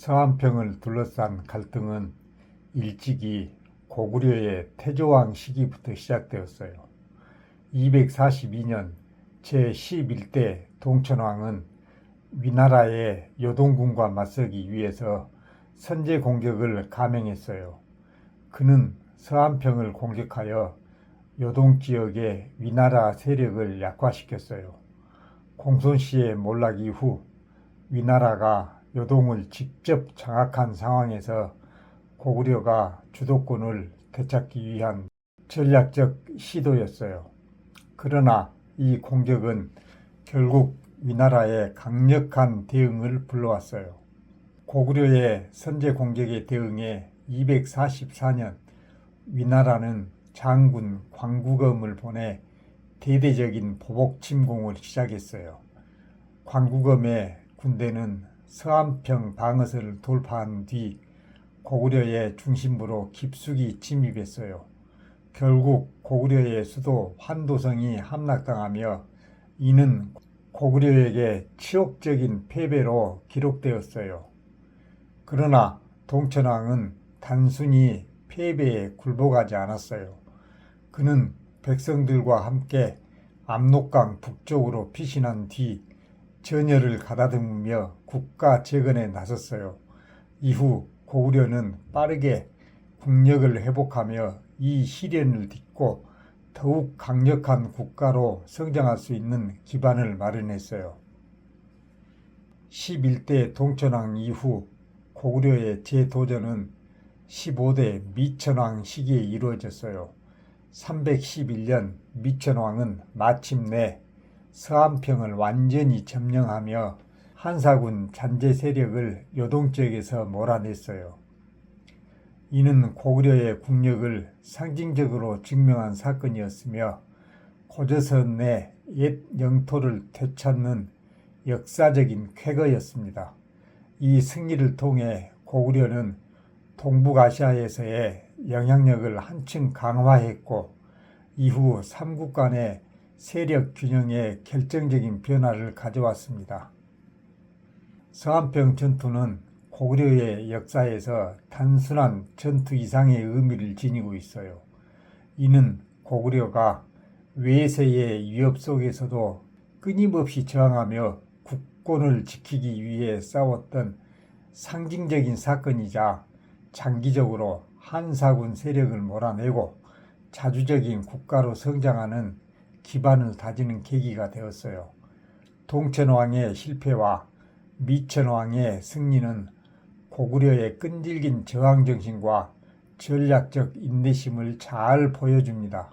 서안평을 둘러싼 갈등은 일찍이 고구려의 태조왕 시기부터 시작되었어요. 242년 제11대 동천왕은 위나라의 요동군과 맞서기 위해서 선제 공격을 감행했어요. 그는 서안평을 공격하여 요동 지역의 위나라 세력을 약화시켰어요. 공손 씨의 몰락 이후 위나라가 요동을 직접 장악한 상황에서 고구려가 주도권을 되찾기 위한 전략적 시도였어요. 그러나 이 공격은 결국 위나라의 강력한 대응을 불러왔어요. 고구려의 선제 공격에 대응해 244년 위나라는 장군 광구검을 보내 대대적인 보복 침공을 시작했어요. 광구검의 군대는 서안평 방어선을 돌파한 뒤 고구려의 중심부로 깊숙이 침입했어요. 결국 고구려의 수도 환도성이 함락당하며 이는 고구려에게 치욕적인 패배로 기록되었어요. 그러나 동천왕은 단순히 패배에 굴복하지 않았어요. 그는 백성들과 함께 압록강 북쪽으로 피신한 뒤 전열을 가다듬으며 국가 재건에 나섰어요. 이후 고구려는 빠르게 국력을 회복하며 이 시련을 딛고 더욱 강력한 국가로 성장할 수 있는 기반을 마련했어요. 11대 동천왕 이후 고구려의 재도전은 15대 미천왕 시기에 이루어졌어요. 311년 미천왕은 마침내 서안평을 완전히 점령하며 한사군 잔재 세력을 요동 지역에서 몰아냈어요. 이는 고구려의 국력을 상징적으로 증명한 사건이었으며 고조선 내 옛 영토를 되찾는 역사적인 쾌거였습니다. 이 승리를 통해 고구려는 동북아시아에서의 영향력을 한층 강화했고 이후 삼국 간의 세력 균형에 결정적인 변화를 가져왔습니다. 서안평 전투는 고구려의 역사에서 단순한 전투 이상의 의미를 지니고 있어요. 이는 고구려가 외세의 위협 속에서도 끊임없이 저항하며 국권을 지키기 위해 싸웠던 상징적인 사건이자 장기적으로 한사군 세력을 몰아내고 자주적인 국가로 성장하는 기반을 다지는 계기가 되었어요. 동천왕의 실패와 미천왕의 승리는 고구려의 끈질긴 저항 정신과 전략적 인내심을 잘 보여줍니다.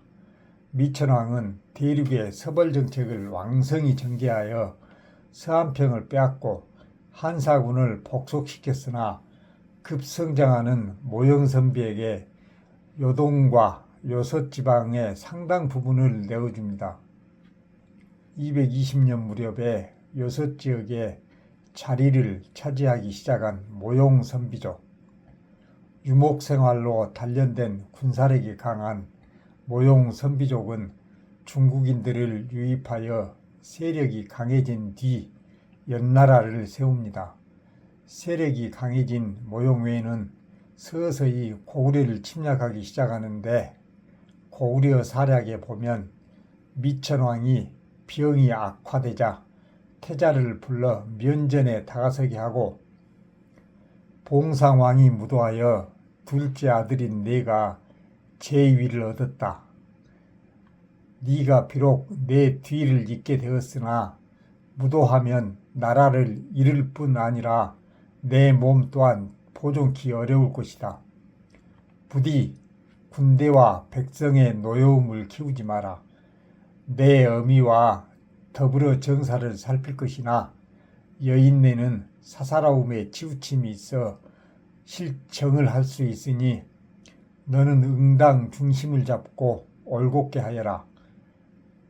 미천왕은 대륙의 서벌 정책을 왕성히 전개하여 서안평을 빼앗고 한사군을 복속시켰으나 급성장하는 모영선비에게 요동과 요섯 지방의 상당 부분을 내어줍니다. 220년 무렵에 요섯 지역에 자리를 차지하기 시작한 모용 선비족. 유목 생활로 단련된 군사력이 강한 모용 선비족은 중국인들을 유입하여 세력이 강해진 뒤 연나라를 세웁니다. 세력이 강해진 모용 외에는 서서히 고구려를 침략하기 시작하는데 고구려 사략에 보면 미천왕이 병이 악화되자 태자를 불러 면전에 다가서게 하고 봉상왕이 무도하여 둘째 아들인 내가 제위를 얻었다. 네가 비록 내 뒤를 잇게 되었으나 무도하면 나라를 잃을 뿐 아니라 내 몸 또한 보존키 어려울 것이다. 부디 군대와 백성의 노여움을 키우지 마라. 내 어미와 더불어 정사를 살필 것이나 여인네는 사사로움에 치우침이 있어 실정을 할 수 있으니 너는 응당 중심을 잡고 올곧게 하여라.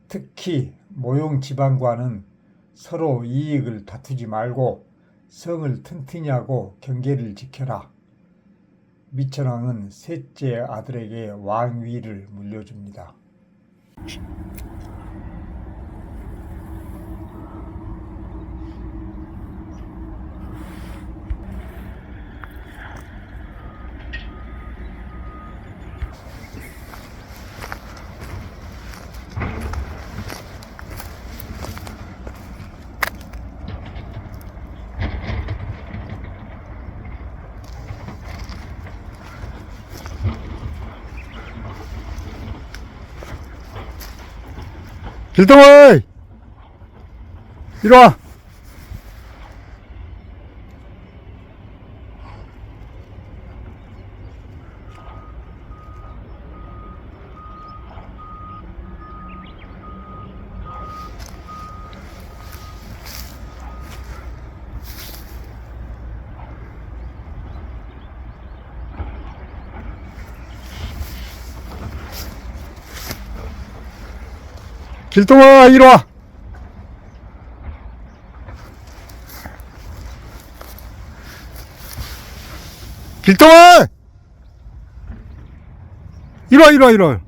특히 모용 지방과는 서로 이익을 다투지 말고 성을 튼튼히 하고 경계를 지켜라. 미천왕은 셋째 아들에게 왕위를 물려줍니다. 길동아! 이리 와! 길동아, 이리 와! 길동아! 이리 와, 이리 와, 이리 와.